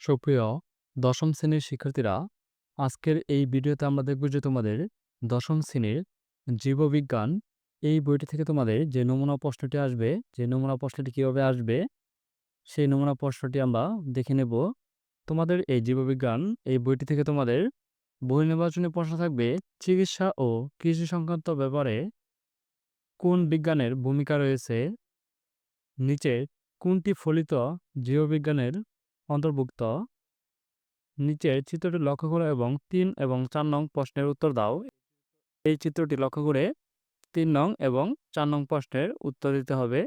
সুপ্রিয় দশম শ্রেণির শিক্ষার্থীরা, আজকের এই ভিডিওতে আমরা দেখব যে তোমাদের দশম শ্রেণির জীববিজ্ঞান এই বইটি থেকে তোমাদের যে নমুনা প্রশ্নটি আসবে, যে নমুনা প্রশ্নটি কীভাবে আসবে, সেই নমুনা প্রশ্নটি আমরা দেখে নেব। তোমাদের এই জীববিজ্ঞান এই বইটি থেকে তোমাদের বহু নির্বাচনী প্রশ্ন থাকবে, চিকিৎসা ও কৃষি সংক্রান্ত ব্যাপারে কোন বিজ্ঞানের ভূমিকা রয়েছে, নিচে কোনটি ফলিত জীববিজ্ঞানের অন্তর্ভুক্ত। নিচের চিত্রটি লক্ষ্য করো এবং তিন এবং চার নং প্রশ্নের উত্তর দাও। এই চিত্রটি লক্ষ্য করে তিন নং এবং চার নং প্রশ্নের উত্তর দিতে হবে।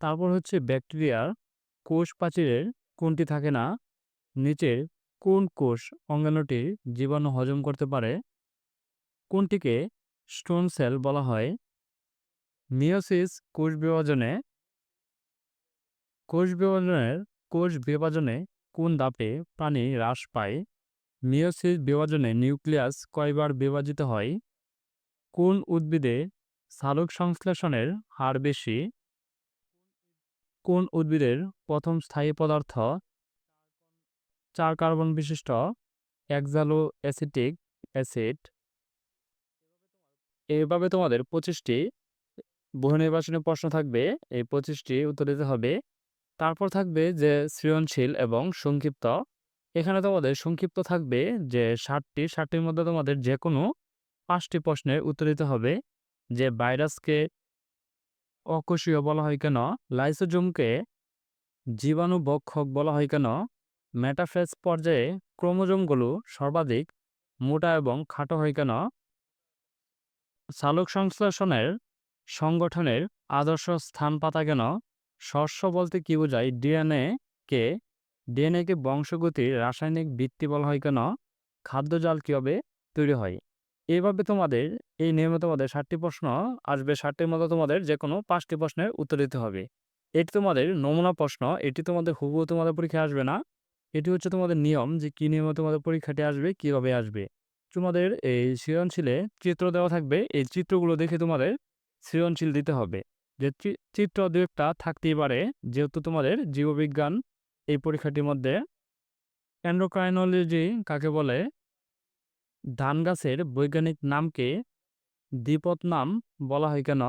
তারপর হচ্ছে ব্যাকটেরিয়ার কোষ প্রাচীরের কোনটি থাকে না? নিচের কোন কোষ অঙ্গাণুটি জীবাণু হজম করতে পারে। কোনটিকে স্টোন সেল বলা হয়। মিওসিস কোষ বিভাজনে কোষ বিভাজনের কোষ বিভাজনে কোন দাপে প্রাণী হ্রাস পায়? মিওসিস বিভাজনে নিউক্লিয়াস কয়বার বিভাজিত হয়? কোন উদ্ভিদে সালোক সংশ্লেষণের হার বেশি? কোন উদ্ভিদের প্রথম স্থায়ী পদার্থ? চার কার্বন বিশিষ্ট একজালো অ্যাসিটিক অ্যাসিড এভাবে তোমাদের পঁচিশটি বহু নির্বাচনী প্রশ্ন থাকবে। এই পঁচিশটি উত্তর দিতে হবে। তারপর থাকবে যে সৃজনশীল এবং সংক্ষিপ্ত। এখানে তোমাদের সংক্ষিপ্ত থাকবে যে ষাটটি, ষাটটির মধ্যে তোমাদের যে কোনো পাঁচটি প্রশ্নের উত্তর দিতে হবে। যে ভাইরাসকে অকোষীয় বলা হয় কেন, লাইসোজোমকে জীবাণুবক্ষক বলা হয় কেন, মেটাফেজ পর্যায়ে ক্রোমোজোমগুলো সর্বাধিক মোটা এবং খাটো হয় কেন সালোক সংশ্লেষণের সংগঠনের আদর্শ স্থান পাতা কেন শস্য বলতে কি বোঝায়? ডিএনএ কে ডিএনএকে বংশগতির রাসায়নিক ভিত্তি বলা হয় কেন? খাদ্যজাল কীভাবে তৈরি হয়? এইভাবে তোমাদের, এই নিয়মে তোমাদের ষাটটি প্রশ্ন আসবে। ষাটটির মধ্যে তোমাদের যে কোনো পাঁচটি প্রশ্নের উত্তর দিতে হবে। এটি তোমাদের নমুনা প্রশ্ন। এটি তোমাদের হুবহু তোমাদের পরীক্ষায় আসবে না। এটি হচ্ছে তোমাদের নিয়ম যে কী নিয়মে তোমাদের পরীক্ষাটি আসবে, কীভাবে আসবে। তোমাদের এই সৃজনশীলে চিত্র দেওয়া থাকবে। এই চিত্রগুলো দেখে তোমাদের সৃজনশীল দিতে হবে। যে চিত্র দু একটা থাকতেই পারে, যেহেতু তোমাদের জীববিজ্ঞান এই পরীক্ষাটির মধ্যে অ্যান্ড্রোক্রাইনোলজি কাকে বলে? ধান গাছের বৈজ্ঞানিক নামকে দ্বিপদ নাম বলা হয় কেন?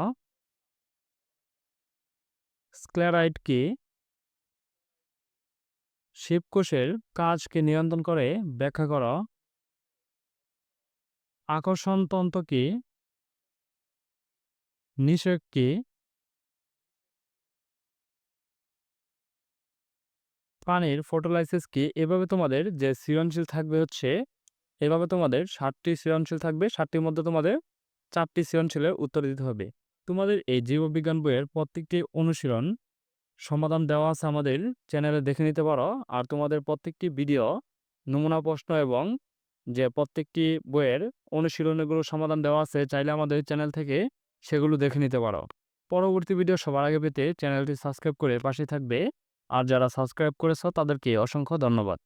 স্ক্লেরাইট কি? শিবকোষের কাজকে নিয়ন্ত্রণ করে, ব্যাখ্যা কর। আকর্ষণ তন্ত্র কি? নিষেক কি? প্রাণীর ফটোলাইসিস কি? এভাবে তোমাদের যে সৃজনশীল থাকবে হচ্ছে, এভাবে তোমাদের ষাটটি সৃজনশীল থাকবে ষাটটির মধ্যে তোমাদের চারটি সৃজনশীলের উত্তর দিতে হবে। তোমাদের এই জীববিজ্ঞান বইয়ের প্রত্যেকটি অনুশীলন সমাধান দেওয়া আছে আমাদের চ্যানেলে দেখে নিতে পারো। আর তোমাদের প্রত্যেকটি ভিডিও নমুনা প্রশ্ন এবং যে প্রত্যেকটি বইয়ের অনুশীলনগুলো সমাধান দেওয়া আছে, চাইলে আমাদের চ্যানেল থেকে সেগুলো দেখে নিতে পারো। পরবর্তী ভিডিও সবার আগে পেতে চ্যানেলটি সাবস্ক্রাইব করে পাশে থাকবে। আর যারা সাবস্ক্রাইব করেছ তাদেরকে অসংখ্য ধন্যবাদ।